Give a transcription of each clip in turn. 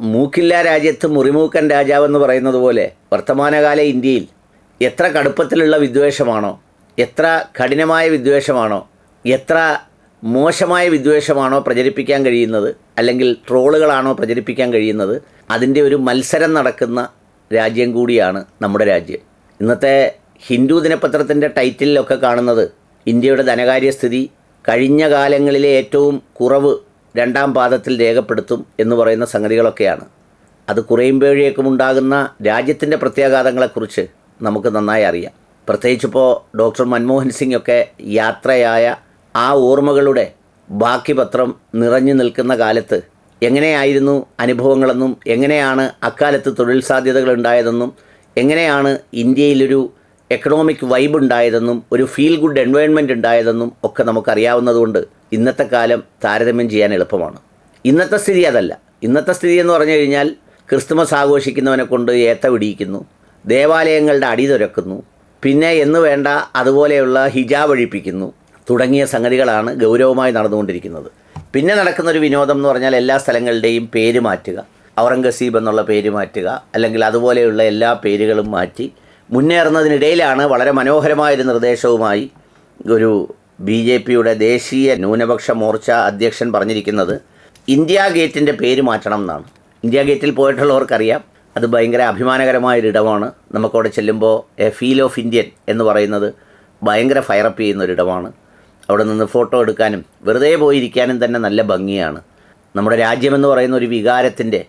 മൂക്കില്ല രാജ്യത്ത് മുറിമൂക്കൻ രാജാവെന്ന് പറയുന്നത് പോലെ വർത്തമാനകാല ഇന്ത്യയിൽ എത്ര കടുപ്പത്തിലുള്ള വിദ്വേഷമാണോ എത്ര കഠിനമായ വിദ്വേഷമാണോ എത്ര മോശമായ വിദ്വേഷമാണോ പ്രചരിപ്പിക്കാൻ കഴിയുന്നത് അല്ലെങ്കിൽ ട്രോളുകളാണോ പ്രചരിപ്പിക്കാൻ കഴിയുന്നത് അതിന്റെ ഒരു മത്സരം നടക്കുന്ന രാജ്യം കൂടിയാണ് നമ്മുടെ രാജ്യം. ഇന്നത്തെ ഹിന്ദു ദിനപത്രത്തിന്റെ ടൈറ്റിലൊക്കെ കാണുന്നത് ഇന്ത്യയുടെ ധനകാര്യസ്ഥിതി കഴിഞ്ഞ കാലങ്ങളിലെ ഏറ്റവും കുറവ് രണ്ടാം പാദത്തിൽ രേഖപ്പെടുത്തും എന്ന് പറയുന്ന സംഗതികളൊക്കെയാണ്. അത് കുറയുമ്പോഴേക്കും ഉണ്ടാകുന്ന രാജ്യത്തിന്റെ പ്രത്യാഘാതങ്ങളെക്കുറിച്ച് നമുക്ക് നന്നായി അറിയാം. പ്രത്യേകിച്ചിപ്പോൾ ഡോക്ടർ മൻമോഹൻ സിംഗ് ഒക്കെ യാത്രയായ ആ ഓർമ്മകളുടെ ബാക്കി പത്രം നിറഞ്ഞു നിൽക്കുന്ന കാലത്ത് എങ്ങനെയായിരുന്നു അനുഭവങ്ങളെന്നും എങ്ങനെയാണ് അക്കാലത്ത് തൊഴിൽ സാധ്യതകൾ ഉണ്ടായതെന്നും എങ്ങനെയാണ് ഇന്ത്യയിലൊരു എക്കണോമിക് വൈബ് ഉണ്ടായതെന്നും ഒരു ഫീൽ ഗുഡ് എൻവയോൺമെന്റ് ഉണ്ടായതെന്നും ഒക്കെ നമുക്കറിയാവുന്നതുകൊണ്ട് ഇന്നത്തെ കാലം താരതമ്യം ചെയ്യാൻ എളുപ്പമാണ്. ഇന്നത്തെ സ്ഥിതി അതല്ല. ഇന്നത്തെ സ്ഥിതി എന്ന് പറഞ്ഞു കഴിഞ്ഞാൽ ക്രിസ്തുമസ് ആഘോഷിക്കുന്നവനെ കൊണ്ട് ഏത്ത പിടിയിക്കുന്നു ദേവാലയങ്ങളുടെ അടി തുരക്കുന്നു പിന്നെ എന്ന് വേണ്ട അതുപോലെയുള്ള ഹിജാബ് അഴിപ്പിക്കുന്നു തുടങ്ങിയ സംഗതികളാണ് ഗൗരവമായി നടന്നുകൊണ്ടിരിക്കുന്നത്. പിന്നെ നടക്കുന്നൊരു വിനോദം എന്ന് പറഞ്ഞാൽ എല്ലാ സ്ഥലങ്ങളുടെയും പേര് മാറ്റുക ഔറംഗസീബ് എന്നുള്ള പേര് മാറ്റുക അല്ലെങ്കിൽ അതുപോലെയുള്ള എല്ലാ പേരുകളും മാറ്റി മുന്നേറുന്നതിനിടയിലാണ് വളരെ മനോഹരമായൊരു നിർദ്ദേശവുമായി ഒരു ബി ജെ പിയുടെ ദേശീയ ന്യൂനപക്ഷ മോർച്ച അധ്യക്ഷൻ പറഞ്ഞിരിക്കുന്നത് ഇന്ത്യ ഗേറ്റിന്റെ പേര് മാറ്റണം എന്നാണ്. ഇന്ത്യ ഗേറ്റിൽ പോയിട്ടുള്ളവർക്കറിയാം. അത് ഭയങ്കര അഭിമാനകരമായൊരിടമാണ്. നമുക്കവിടെ ചെല്ലുമ്പോൾ എ ഫീൽ ഓഫ് ഇന്ത്യൻ എന്ന് പറയുന്നത് ഭയങ്കര ഫയറപ്പ് ചെയ്യുന്ന ഒരിടമാണ് അവിടെ നിന്ന് ഫോട്ടോ എടുക്കാനും വെറുതെ പോയിരിക്കാനും തന്നെ നല്ല ഭംഗിയാണ്. നമ്മുടെ രാജ്യമെന്ന് പറയുന്ന ഒരു വികാരത്തിന്റെ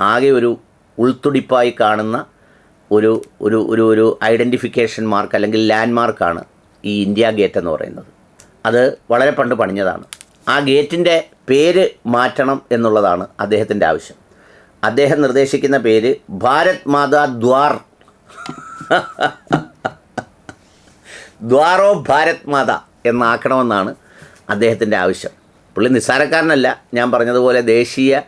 ആകെ ഒരു ഉൾത്തുടിപ്പായി കാണുന്ന ഒരു ഒരു ഒരു ഒരു ഐഡന്റിഫിക്കേഷൻ മാർക്ക് അല്ലെങ്കിൽ ലാൻഡ് മാർക്കാണ് ഈ ഇന്ത്യ ഗേറ്റ് എന്ന് പറയുന്നത്. അത് വളരെ പണ്ട് പണിഞ്ഞതാണ്. ആ ഗേറ്റിന്റെ പേര് മാറ്റണം എന്നുള്ളതാണ് അദ്ദേഹത്തിന്റെ ആവശ്യം. അദ്ദേഹം നിർദ്ദേശിക്കുന്ന പേര് ഭാരത് മാതാ ദ്വാർ. ദ്വാറോ ഭാരത് മാത എന്നാക്കണമെന്നാണ് അദ്ദേഹത്തിന്റെ ആവശ്യം. പുള്ളി നിസ്സാരക്കാരനല്ല. ഞാൻ പറഞ്ഞതുപോലെ ദേശീയ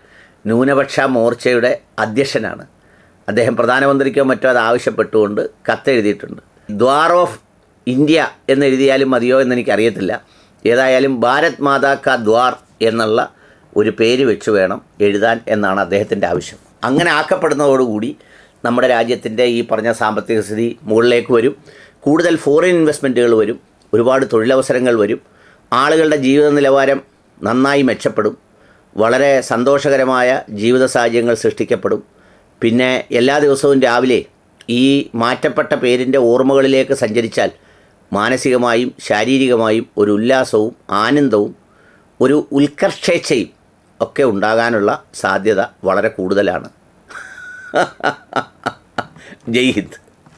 ന്യൂനപക്ഷ മോർച്ചയുടെ അധ്യക്ഷനാണ്. അദ്ദേഹം പ്രധാനമന്ത്രിക്കോ മറ്റോ അത് ആവശ്യപ്പെട്ടുകൊണ്ട് കത്തെഴുതിയിട്ടുണ്ട്. ദ്വാർ ഓഫ് ഇന്ത്യ എന്നെഴുതിയാലും മതിയോ എന്ന് എനിക്കറിയത്തില്ല ഏതായാലും ഭാരത് മാതാ കാ ദ്വാർ എന്നുള്ള ഒരു പേര് വെച്ച് വേണം എഴുതാൻ എന്നാണ് അദ്ദേഹത്തിന്റെ ആവശ്യം. അങ്ങനെ ആക്കപ്പെടുന്നതോടുകൂടി നമ്മുടെ രാജ്യത്തിന്റെ ഈ പറഞ്ഞ സാമ്പത്തിക സ്ഥിതി മുകളിലേക്ക് വരും. കൂടുതൽ ഫോറിൻ ഇൻവെസ്റ്റ്മെന്റുകൾ വരും. ഒരുപാട് തൊഴിലവസരങ്ങൾ വരും. ആളുകളുടെ ജീവിത നിലവാരം നന്നായി മെച്ചപ്പെടും. വളരെ സന്തോഷകരമായ ജീവിത സാഹചര്യങ്ങൾ സൃഷ്ടിക്കപ്പെടും. പിന്നെ എല്ലാ ദിവസവും രാവിലെ ഈ മാറ്റപ്പെട്ട പേരിന്റെ ഓർമ്മകളിലേക്ക് സഞ്ചരിച്ചാൽ മാനസികമായും ശാരീരികമായും ഒരു ഉല്ലാസവും ആനന്ദവും ഒരു ഉത്കർഷേച്ഛയും ഒക്കെ ഉണ്ടാകാനുള്ള സാധ്യത വളരെ കൂടുതലാണ്. ജയ് ഹിന്ദ്.